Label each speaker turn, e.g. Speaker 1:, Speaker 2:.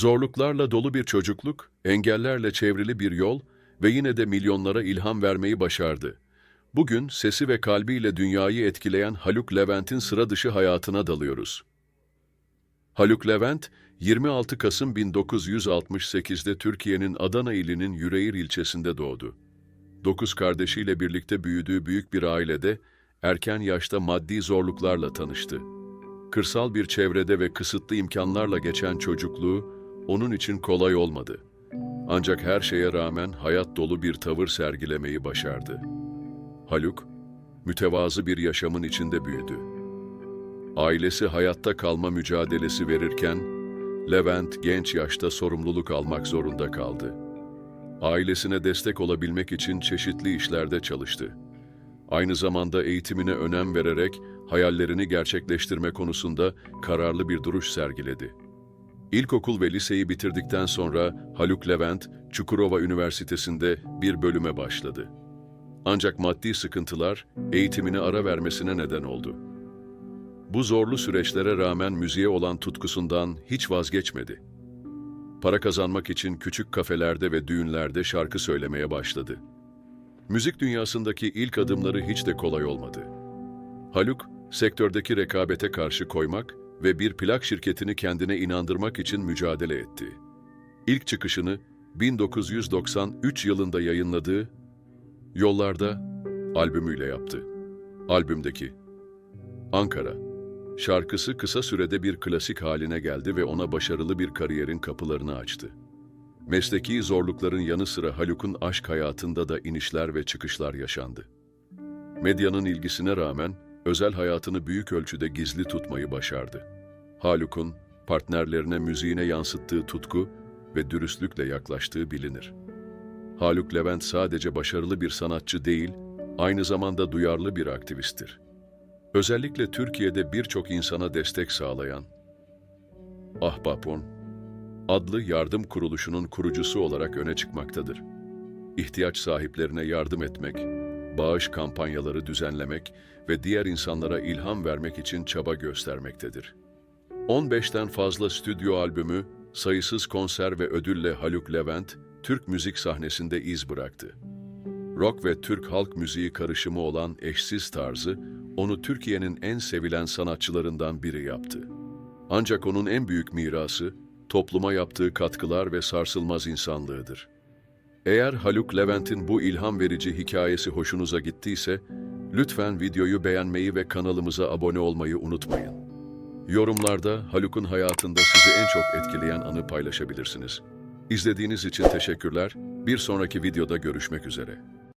Speaker 1: Zorluklarla dolu bir çocukluk, engellerle çevrili bir yol ve yine de milyonlara ilham vermeyi başardı. Bugün sesi ve kalbiyle dünyayı etkileyen Haluk Levent'in sıra dışı hayatına dalıyoruz. Haluk Levent, 26 Kasım 1968'de Türkiye'nin Adana ilinin Yüreğir ilçesinde doğdu. Dokuz kardeşiyle birlikte büyüdüğü büyük bir ailede erken yaşta maddi zorluklarla tanıştı. Kırsal bir çevrede ve kısıtlı imkanlarla geçen çocukluğu onun için kolay olmadı. Ancak her şeye rağmen hayat dolu bir tavır sergilemeyi başardı. Haluk, mütevazı bir yaşamın içinde büyüdü. Ailesi hayatta kalma mücadelesi verirken, Levent genç yaşta sorumluluk almak zorunda kaldı. Ailesine destek olabilmek için çeşitli işlerde çalıştı. Aynı zamanda eğitimine önem vererek hayallerini gerçekleştirme konusunda kararlı bir duruş sergiledi. İlkokul ve liseyi bitirdikten sonra Haluk Levent, Çukurova Üniversitesi'nde bir bölüme başladı. Ancak maddi sıkıntılar eğitimine ara vermesine neden oldu. Bu zorlu süreçlere rağmen müziğe olan tutkusundan hiç vazgeçmedi. Para kazanmak için küçük kafelerde ve düğünlerde şarkı söylemeye başladı. Müzik dünyasındaki ilk adımları hiç de kolay olmadı. Haluk, sektördeki rekabete karşı koymak ve bir plak şirketini kendine inandırmak için mücadele etti. İlk çıkışını 1993 yılında yayınladığı Yollarda albümüyle yaptı. Albümdeki Ankara şarkısı kısa sürede bir klasik haline geldi ve ona başarılı bir kariyerin kapılarını açtı. Mesleki zorlukların yanı sıra Haluk'un aşk hayatında da inişler ve çıkışlar yaşandı. Medyanın ilgisine rağmen özel hayatını büyük ölçüde gizli tutmayı başardı. Haluk'un partnerlerine müziğine yansıttığı tutku ve dürüstlükle yaklaştığı bilinir. Haluk Levent sadece başarılı bir sanatçı değil, aynı zamanda duyarlı bir aktivisttir. Özellikle Türkiye'de birçok insana destek sağlayan Ahbapon adlı yardım kuruluşunun kurucusu olarak öne çıkmaktadır. İhtiyaç sahiplerine yardım etmek, bağış kampanyaları düzenlemek ve diğer insanlara ilham vermek için çaba göstermektedir. 15'ten fazla stüdyo albümü, sayısız konser ve ödülle Haluk Levent, Türk müzik sahnesinde iz bıraktı. Rock ve Türk halk müziği karışımı olan eşsiz tarzı, onu Türkiye'nin en sevilen sanatçılarından biri yaptı. Ancak onun en büyük mirası, topluma yaptığı katkılar ve sarsılmaz insanlığıdır. Eğer Haluk Levent'in bu ilham verici hikayesi hoşunuza gittiyse, lütfen videoyu beğenmeyi ve kanalımıza abone olmayı unutmayın. Yorumlarda Haluk'un hayatında sizi en çok etkileyen anı paylaşabilirsiniz. İzlediğiniz için teşekkürler. Bir sonraki videoda görüşmek üzere.